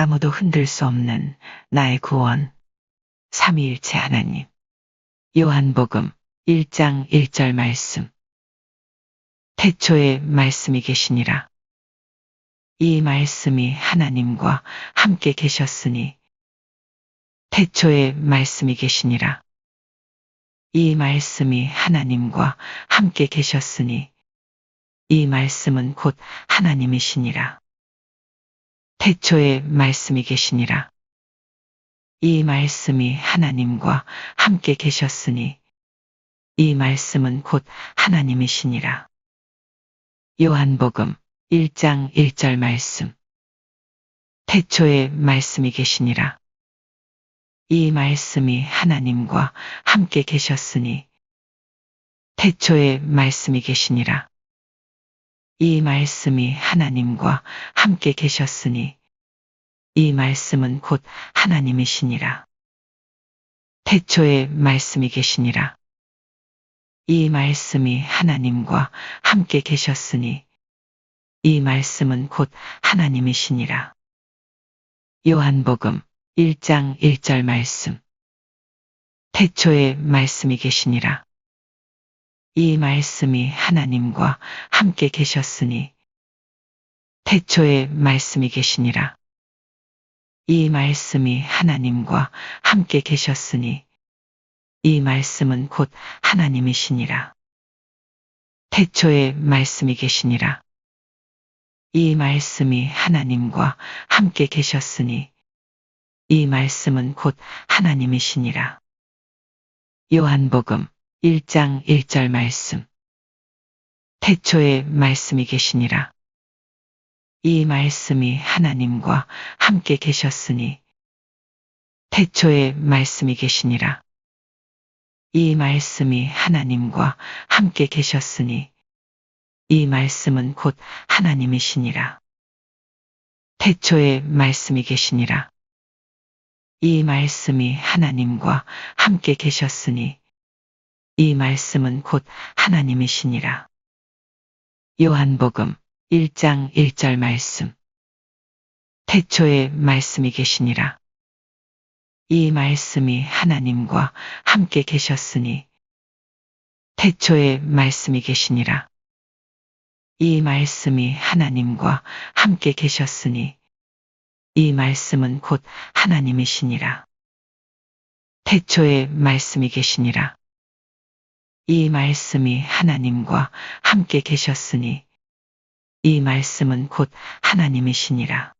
아무도 흔들 수 없는 나의 구원. 삼위일체 하나님. 요한복음 1장 1절 말씀. 태초에 말씀이 계시니라. 이 말씀이 하나님과 함께 계셨으니 태초에 말씀이 계시니라. 이 말씀이 하나님과 함께 계셨으니 이 말씀은 곧 하나님이시니라. 태초에 말씀이 계시니라. 이 말씀이 하나님과 함께 계셨으니 이 말씀은 곧 하나님이시니라. 요한복음 1장 1절 말씀. 태초에 말씀이 계시니라. 이 말씀이 하나님과 함께 계셨으니 태초에 말씀이 계시니라. 이 말씀이 하나님과 함께 계셨으니 이 말씀은 곧 하나님이시니라. 태초에 말씀이 계시니라. 이 말씀이 하나님과 함께 계셨으니 이 말씀은 곧 하나님이시니라. 요한복음 1장 1절 말씀. 태초에 말씀이 계시니라. 이 말씀이 하나님과 함께 계셨으니 태초에 말씀이 계시니라. 이 말씀이 하나님과 함께 계셨으니 이 말씀은 곧 하나님이시니라. 태초에 말씀이 계시니라. 이 말씀이 하나님과 함께 계셨으니 이 말씀은 곧 하나님이시니라. 요한복음 1장 1절 말씀. 태초에 말씀이 계시니라. 이 말씀이 하나님과 함께 계셨으니 태초에 말씀이 계시니라. 이 말씀이 하나님과 함께 계셨으니 이 말씀은 곧 하나님이시니라. 태초에 말씀이 계시니라. 이 말씀이 하나님과 함께 계셨으니 이 말씀은 곧 하나님이시니라. 요한복음 1장 1절 말씀. 태초에 말씀이 계시니라. 이 말씀이 하나님과 함께 계셨으니 태초에 말씀이 계시니라. 이 말씀이 하나님과 함께 계셨으니 이 말씀은 곧 하나님이시니라. 태초에 말씀이 계시니라. 이 말씀이 하나님과 함께 계셨으니 이 말씀은 곧 하나님이시니라.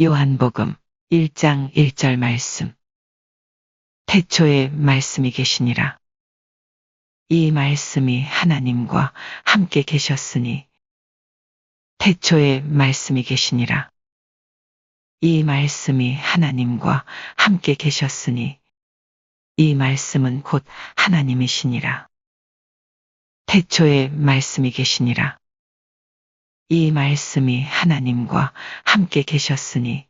요한복음 1장 1절 말씀. 태초에 말씀이 계시니라. 이 말씀이 하나님과 함께 계셨으니 태초에 말씀이 계시니라. 이 말씀이 하나님과 함께 계셨으니 이 말씀은 곧 하나님이시니라. 태초에 말씀이 계시니라. 이 말씀이 하나님과 함께 계셨으니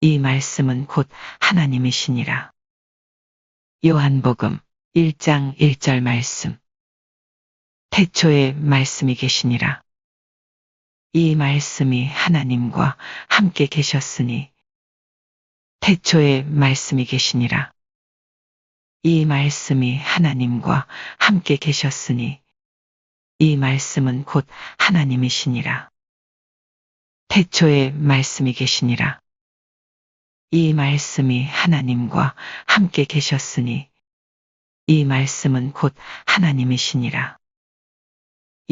이 말씀은 곧 하나님이시니라. 요한복음 1장 1절 말씀. 태초에 말씀이 계시니라. 이 말씀이 하나님과 함께 계셨으니 태초에 말씀이 계시니라. 이 말씀이 하나님과 함께 계셨으니 이 말씀은 곧 하나님이시니라. 태초에 말씀이 계시니라. 이 말씀이 하나님과 함께 계셨으니 이 말씀은 곧 하나님이시니라.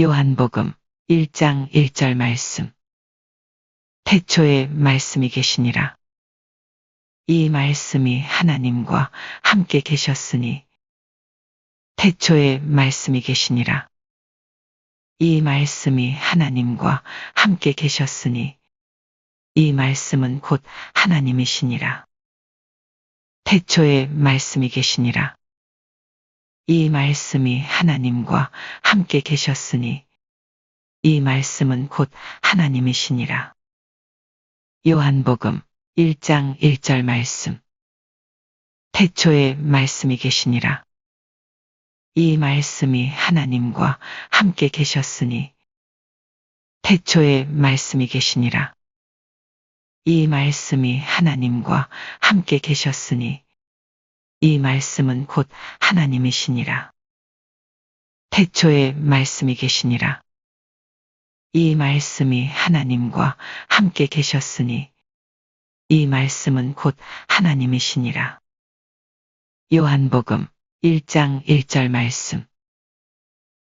요한복음 1장 1절 말씀. 태초에 말씀이 계시니라. 이 말씀이 하나님과 함께 계셨으니 태초에 말씀이 계시니라. 이 말씀이 하나님과 함께 계셨으니 이 말씀은 곧 하나님이시니라. 태초에 말씀이 계시니라. 이 말씀이 하나님과 함께 계셨으니 이 말씀은 곧 하나님이시니라. 요한복음 1장 1절 말씀. 태초에 말씀이 계시니라. 이 말씀이 하나님과 함께 계셨으니 태초에 말씀이 계시니라. 이 말씀이 하나님과 함께 계셨으니 이 말씀은 곧 하나님이시니라. 태초에 말씀이 계시니라. 이 말씀이 하나님과 함께 계셨으니 이 말씀은 곧 하나님이시니라. 요한복음 1장 1절 말씀.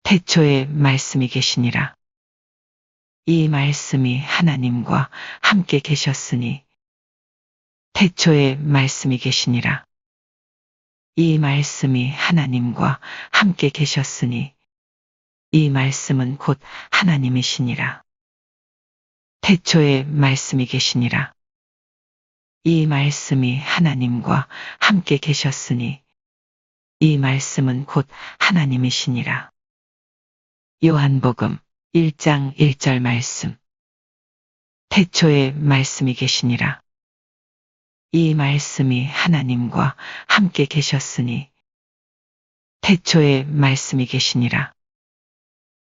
태초에 말씀이 계시니라. 이 말씀이 하나님과 함께 계셨으니 태초에 말씀이 계시니라. 이 말씀이 하나님과 함께 계셨으니 이 말씀은 곧 하나님이시니라. 태초에 말씀이 계시니라. 이 말씀이 하나님과 함께 계셨으니 이 말씀은 곧 하나님이시니라. 요한복음 1장 1절 말씀. 태초에 말씀이 계시니라. 이 말씀이 하나님과 함께 계셨으니 태초에 말씀이 계시니라.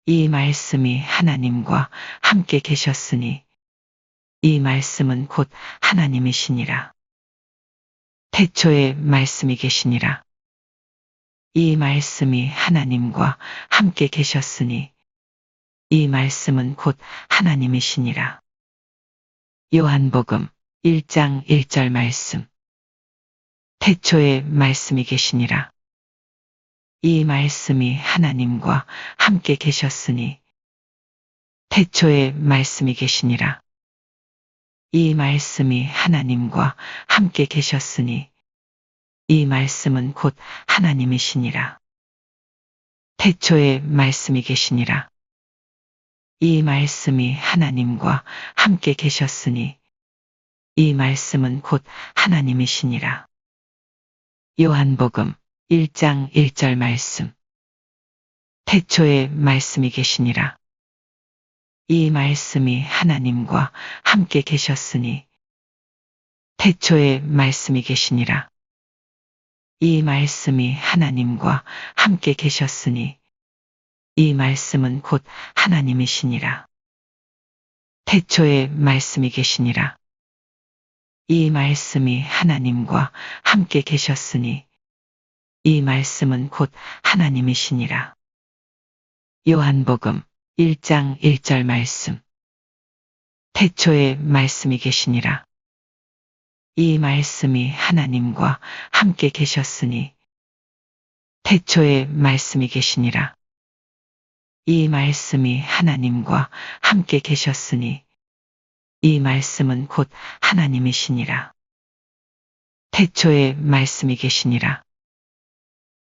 이 말씀이 하나님과 함께 계셨으니 이 말씀은 곧 하나님이시니라. 태초에 말씀이 계시니라. 이 말씀이 하나님과 함께 계셨으니 이 말씀은 곧 하나님이시니라. 요한복음 1장 1절 말씀. 태초에 말씀이 계시니라. 이 말씀이 하나님과 함께 계셨으니 태초에 말씀이 계시니라. 이 말씀이 하나님과 함께 계셨으니 이 말씀은 곧 하나님이시니라. 태초에 말씀이 계시니라. 이 말씀이 하나님과 함께 계셨으니 이 말씀은 곧 하나님이시니라. 요한복음 1장 1절 말씀. 태초에 말씀이 계시니라. 이 말씀이 하나님과 함께 계셨으니 태초에 말씀이 계시니라. 이 말씀이 하나님과 함께 계셨으니 이 말씀은 곧 하나님이시니라. 태초에 말씀이 계시니라. 이 말씀이 하나님과 함께 계셨으니 이 말씀은 곧 하나님이시니라. 요한복음 1장 1절 말씀. 태초에 말씀이 계시니라. 이 말씀이 하나님과 함께 계셨으니 태초에 말씀이 계시니라. 이 말씀이 하나님과 함께 계셨으니 이 말씀은 곧 하나님이시니라. 태초에 말씀이 계시니라.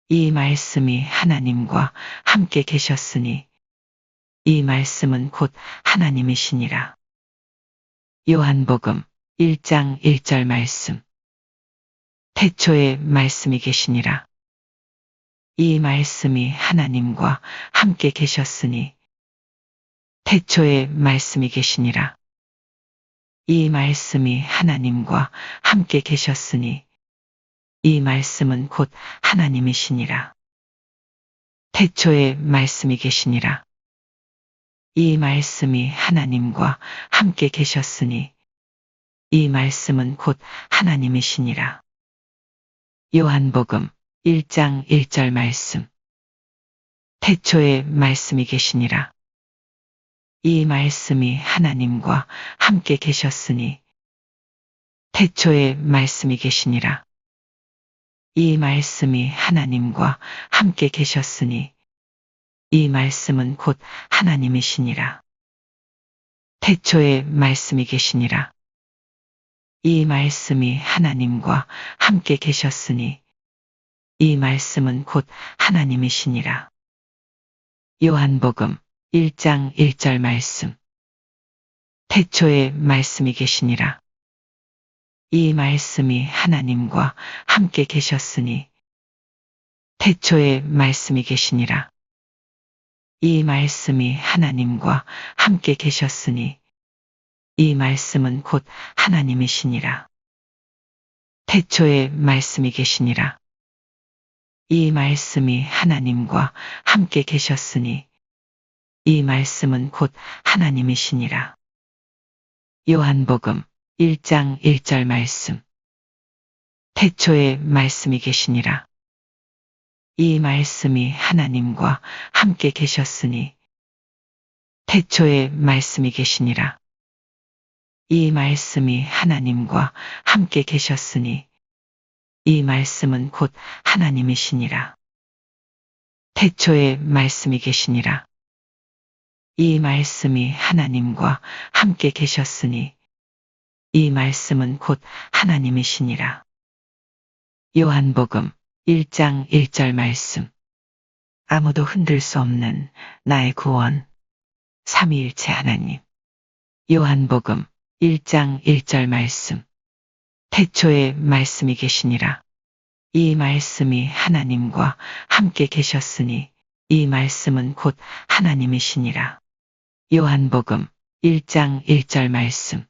이 말씀이 하나님과 함께 계셨으니 이 말씀은 곧 하나님이시니라. 요한복음 1장 1절 말씀. 태초에 말씀이 계시니라. 이 말씀이 하나님과 함께 계셨으니 태초에 말씀이 계시니라. 이 말씀이 하나님과 함께 계셨으니 이 말씀은 곧 하나님이시니라. 태초에 말씀이 계시니라. 이 말씀이 하나님과 함께 계셨으니 이 말씀은 곧 하나님이시니라. 요한복음 1장 1절 말씀. 태초에 말씀이 계시니라. 이 말씀이 하나님과 함께 계셨으니 태초에 말씀이 계시니라. 이 말씀이 하나님과 함께 계셨으니 이 말씀은 곧 하나님이시니라. 태초에 말씀이 계시니라. 이 말씀이 하나님과 함께 계셨으니 이 말씀은 곧 하나님이시니라. 요한복음 1장 1절 말씀. 태초에 말씀이 계시니라. 이 말씀이 하나님과 함께 계셨으니 태초에 말씀이 계시니라. 이 말씀이 하나님과 함께 계셨으니 이 말씀은 곧 하나님이시니라. 태초에 말씀이 계시니라. 이 말씀이 하나님과 함께 계셨으니 이 말씀은 곧 하나님이시니라. 요한복음 1장 1절 말씀. 태초에 말씀이 계시니라. 이 말씀이 하나님과 함께 계셨으니 태초에 말씀이 계시니라. 이 말씀이 하나님과 함께 계셨으니 이 말씀은 곧 하나님이시니라. 태초에 말씀이 계시니라. 이 말씀이 하나님과 함께 계셨으니 이 말씀은 곧 하나님이시니라. 요한복음 1장 1절 말씀. 아무도 흔들 수 없는 나의 구원. 삼위일체 하나님. 요한복음 1장 1절 말씀. 태초에 말씀이 계시니라. 이 말씀이 하나님과 함께 계셨으니 이 말씀은 곧 하나님이시니라. 요한복음 1장 1절 말씀.